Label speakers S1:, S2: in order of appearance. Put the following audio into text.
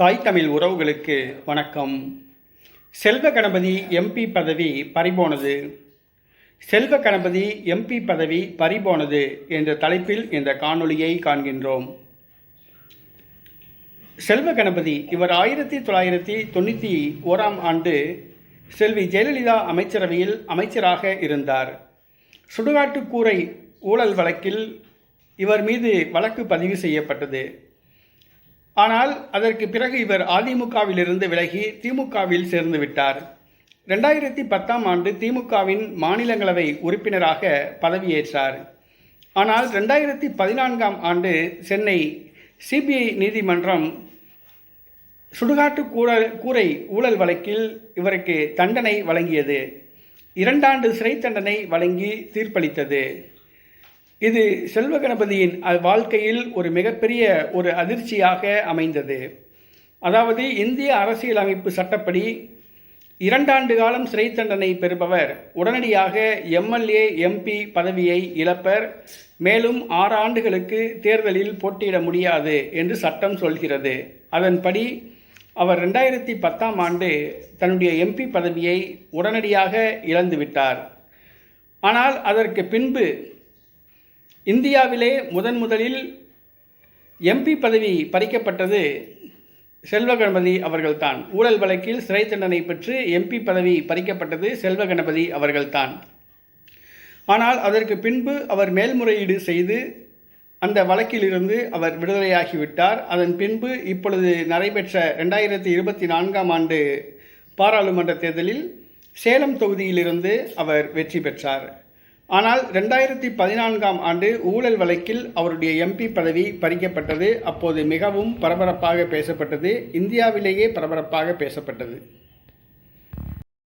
S1: தாய் தமிழ் உறவுகளுக்கு வணக்கம். செல்வ கணபதி எம்பி பதவி பறிபோனது. செல்வ கணபதி எம்பி பதவி பறிபோனது என்ற தலைப்பில் இந்த காணொளியை காண்கின்றோம். செல்வ கணபதி இவர் ஆயிரத்தி தொள்ளாயிரத்தி தொண்ணூற்றி ஓராம் ஆண்டு செல்வி ஜெயலலிதா அமைச்சரவையில் அமைச்சராக இருந்தார். சுடுகாட்டு கூரை ஊழல் வழக்கில் இவர் மீது வழக்கு பதிவு செய்யப்பட்டது. ஆனால் அதற்கு பிறகு இவர் அதிமுகவிலிருந்து விலகி திமுகவில் சேர்ந்து விட்டார். ரெண்டாயிரத்தி பத்தாம் ஆண்டு திமுகவின் மாநிலங்களவை உறுப்பினராக பதவியேற்றார். ஆனால் ரெண்டாயிரத்தி பதினான்காம் ஆண்டு சென்னை சிபிஐ நீதிமன்றம் சுடுகாட்டு கூற கூரை ஊழல் வழக்கில் இவருக்கு தண்டனை வழங்கியது. இரண்டாண்டு சிறை தண்டனை வழங்கி தீர்ப்பளித்தது. இது செல்வ கணபதியின் வாழ்க்கையில் ஒரு மிகப்பெரிய ஒரு அதிர்ச்சியாக அமைந்தது. அதாவது இந்திய அரசியலமைப்பு சட்டப்படி இரண்டாண்டு காலம் சிறை தண்டனை பெறுபவர் உடனடியாக எம்எல்ஏ எம்பி பதவியை இழப்பர். மேலும் ஆறு ஆண்டுகளுக்கு தேர்தலில் போட்டியிட முடியாது என்று சட்டம் சொல்கிறது. அதன்படி அவர் ரெண்டாயிரத்தி பத்தாம் ஆண்டு தன்னுடைய எம்பி பதவியை உடனடியாக இழந்துவிட்டார். ஆனால் அதற்கு பின்பு இந்தியாவிலே முதன் முதலில் எம்பி பதவி பறிக்கப்பட்டது செல்வ கணபதி அவர்கள்தான். ஊழல் வழக்கில் சிறை தண்டனை பெற்று எம்பி பதவி பறிக்கப்பட்டது செல்வ கணபதி அவர்கள்தான். ஆனால் அதற்கு பின்பு அவர் மேல்முறையீடு செய்து அந்த வழக்கிலிருந்து அவர் விடுதலையாகிவிட்டார். அதன் பின்பு இப்பொழுது நடைபெற்ற ரெண்டாயிரத்தி இருபத்தி நான்காம் ஆண்டு பாராளுமன்ற தேர்தலில் சேலம் தொகுதியிலிருந்து அவர் வெற்றி பெற்றார். ஆனால் ரெண்டாயிரத்தி பதினான்காம் ஆண்டு ஊழல் வழக்கில் அவருடைய எம்பி பதவி பறிக்கப்பட்டது. அப்போது மிகவும் பரபரப்பாக பேசப்பட்டது. இந்தியாவிலேயே பரபரப்பாக பேசப்பட்டது.